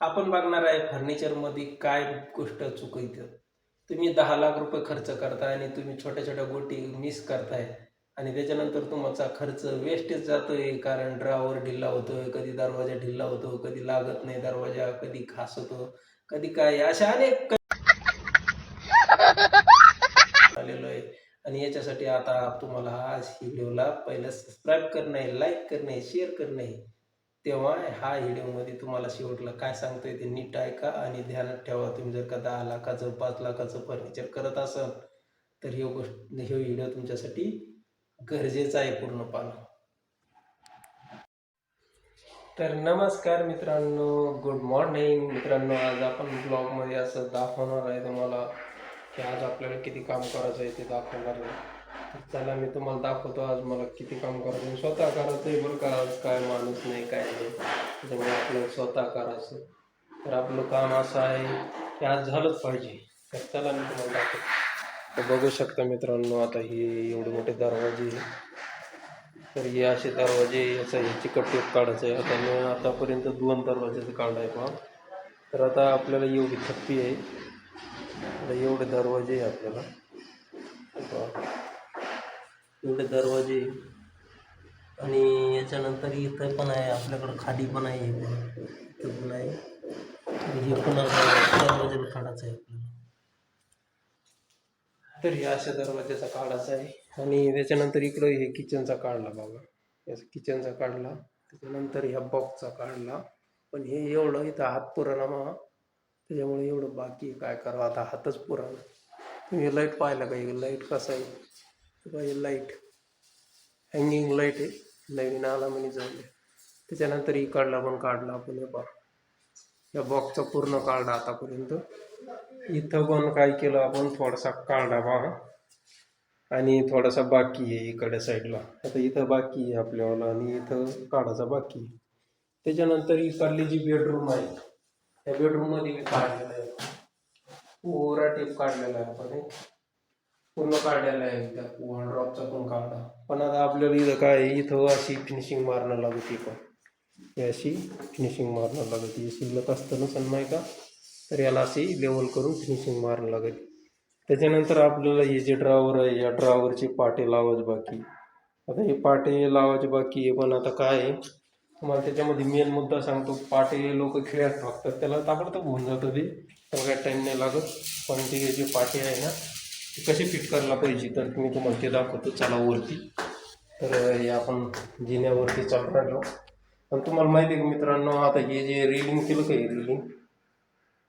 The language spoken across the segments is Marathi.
आपण बघणार आहे फर्निचरमध्ये काय गोष्ट चुकवतं तुम्ही दहा लाख रुपये खर्च करताय आणि तुम्ही छोट्या छोट्या गोटी मिस करताय. आणि त्याच्यानंतर तुमचा खर्च वेस्टच जातोय कारण ड्रावर ढिल्ला होतोय कधी दरवाजा ढिल्ला होतो कधी लागत नाही दरवाजा कधी खास होतो कधी काय अशा अनेक आलेलो आहे. आणि याच्यासाठी आता तुम्हाला आज व्हिडिओला पहिलं सबस्क्राईब करणे लाईक करणे शेअर करणे. तेव्हा हा व्हिडिओमध्ये तुम्हाला शेवटला काय सांगतोय ते नीट ऐका आणि ध्यानात ठेवा. तुम्ही जर का दहा लाखाचं पाच लाखाचं फर्निचर करत असाल तर हे गोष्ट हे व्हिडिओ तुमच्यासाठी गरजेचा आहे पूर्णपणे. तर नमस्कार मित्रांनो गुड मॉर्निंग मित्रांनो आज आपण ब्लॉगमध्ये असं दाखवणार आहे तुम्हाला की आज आपल्याला किती काम करायचं आहे ते दाखवणार आहे. चला मी तुम्हाला दाखवतो आज मला किती काम करायचं स्वतः करायचं आहे बरं का? आज काय माणूस नाही काय नाही. त्याच्यामुळे आपलं स्वतः करायचं तर आपलं काम असं आहे की आज झालंच पाहिजे. तर चला मी तुम्हाला दाखवतो. तर बघू शकता मित्रांनो आता हे एवढे मोठे दरवाजे तर हे असे दरवाजे याचा हे चिकट काढायचं आहे. आता मी आतापर्यंत दोन दरवाजेचं काढलं आहे पहा तर आता आपल्याला एवढी थप्पी आहे. एवढे दरवाजे आहे आपल्याला. एवढे दरवाजे. आणि याच्यानंतर इथं पण आहे आपल्याकडं खाली पण आहे इथं. पण आहे. हे पण दरवाजे काढायचं आहे तर हे अशा दरवाजाचा काढायचा आहे. आणि त्याच्यानंतर इकडं हे किचनचा काढला बाबा याचा किचनचा काढला. त्याच्यानंतर ह्या बॉक्सचा काढला. पण हे एवढं इथं हात पुराणा मग त्याच्यामुळे एवढं बाकी काय करावं? आता हातच पुराणा. तुम्ही लाइट पाहिला का? लाइट कसं आहे? पाहिजे हे लाइट हँगिंग लाइट आहे नवीन आला म्हणे जाऊन त्याच्यानंतर ही काढला पण काढला आपण हे पहा या बॉक्सचा पूर्ण काढला आतापर्यंत. इथं पण काय केलं आपण थोडासा काढला पहा आणि थोडासा बाकी आहे इकडे साईडला आता इथं बाकी आहे आपल्याला आणि इथं काढायचा बाकी आहे. त्याच्यानंतर ही काढली जी बेडरूम आहे त्या बेडरूममध्ये मी काढलेलं आहे. ओरा टेप काढलेला आहे आपण पूर्ण काढलेला आहे त्या वन ड्रॉपचा पण काढला पण आता आपल्याला इथं काय आहे, इथं अशी फिनिशिंग मारणं लागते पण. अशी फिनिशिंग मारणं लागते. शिल्लक असतं ना नाही का? तर याला अशी लेवल करून फिनिशिंग मारणं लागेल. त्याच्यानंतर आपल्याला हे जे ड्रावर आहे या ड्रावरचे पाटे लावायचे बाकी. आता हे पाटे लावायचे बाकी आहे पण आता काय आहे? तुम्हाला त्याच्यामध्ये मेन मुद्दा सांगतो. पाटे लोक खेळात टाकतात त्याला ताबडतोब होऊन जातं ते. त्याला काही टाईम नाही लागत. पण ते जे पाटे आहे ना कसे फिट करायला पाहिजे तर मी तुम्हाला ते दाखवतो. चला वरती. तर हे आपण जिन्यावरती चालू राहिलो पण तुम्हाला माहिती आहे का मित्रांनो आता हे जे रिलिंग केलं का हे रिलिंग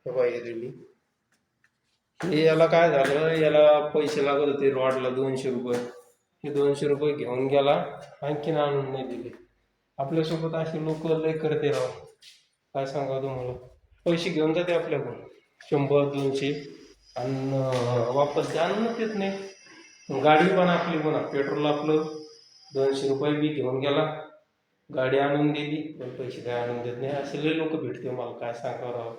हे बघा हे रिलिंग हे याला काय झालं? याला पैसे लागत होते रॉडला दोनशे रुपये. हे दोनशे रुपये घेऊन गेला. आणखीन आणून नाही दिले. आपल्यासोबत असे लोक लय करते राव. काय सांगा तुम्हाला? पैसे घेऊन जाते आपल्याकडून. शंभर दोनशे. आणि वापस ते आणूनच येत नाही गाडी पण आपली म्हणा पेट्रोल आपलं. दोनशे रुपये बी घेऊन गेला. गाडी आणून दिली. पण पैसे काय आणून देत नाही. असे लय लोक भेटते मला. काय सांगा राव.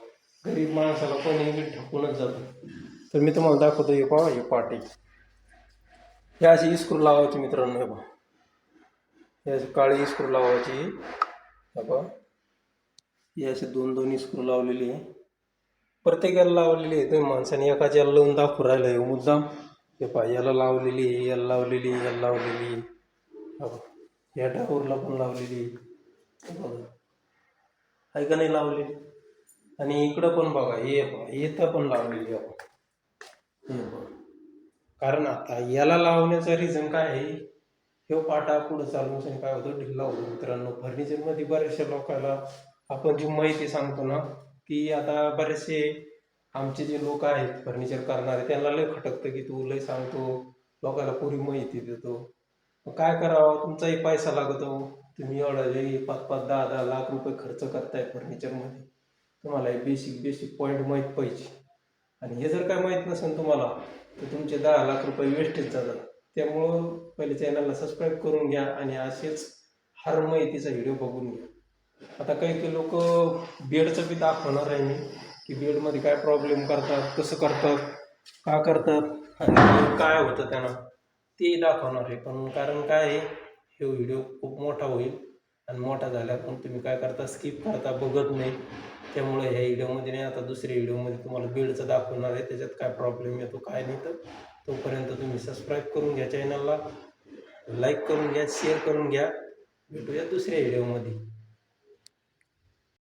गरीब माणसाला कोणी बी ढकूनच जातो. तर मी तुम्हाला दाखवतो हे पहा हे पाटी हे अशी इस्क्रू लावायची मित्रांनो हे पहा. हे काळी इस्क्रू लावायची. हे पहा. हे असे दोन दोन इस्क्रू लावलेली आहे. प्रत्येकाला लावलेली आहे. तुम्ही माणसाने एकाच याला लावून दाखवू राहिलं आहे. मुद्दाम हे पहा याला लावलेली आहे याला लावलेली याला लावलेली या ड्रायव्हरला पण लावलेली आहे. बघा. का नाही लावलेली? आणि इकडं पण बघा हे बघा पण लावलेली आहे. हे बघा. कारण आता याला लावण्याचा रिझन काय आहे? हे पाटा पुढे चालवून काय होतं? ढिल्ला होतो मित्रांनो. फर्निचरमध्ये बऱ्याचशा लोकांना आपण जी माहिती सांगतो ना की आता बरेचसे आमचे जे लोक आहेत फर्निचर करणारे त्यांना लय खटकतं की तू लय सांगतो लोकांना पुरी माहिती देतो. मग काय करावं? तुमचाही पैसा लागतो. तुम्ही एवढा लई पाच पाच दहा दहा लाख रुपये खर्च करताय फर्निचरमध्ये तुम्हाला हे बेसिक बेसिक पॉईंट माहीत पाहिजे. आणि हे जर काय माहीत नसेल तुम्हाला तर तुमचे दहा लाख रुपये वेस्टेज जातात. त्यामुळं पहिले चॅनलला सबस्क्राईब करून घ्या आणि असेच हर माहितीचा व्हिडिओ बघून घ्या. आता काही काही लोक बेडचं बी दाखवणार आहे मी की बेडमध्ये काय प्रॉब्लेम करतात कसं करतात का करतात आणि काय होतं त्यांना ते दाखवणार आहे. पण कारण काय आहे हे व्हिडिओ खूप मोठा होईल आणि मोठा झाला पण तुम्ही काय करता स्किप करता बघत नाही. त्यामुळे ह्या व्हिडिओमध्ये नाही आता दुसऱ्या व्हिडिओमध्ये तुम्हाला बीडचं दाखवणार आहे त्याच्यात काय प्रॉब्लेम येतो काय नाही तर. तोपर्यंत तुम्ही सबस्क्राईब करून घ्या चॅनलला लाईक करून घ्या शेअर करून घ्या. भेटूया दुसऱ्या व्हिडिओमध्ये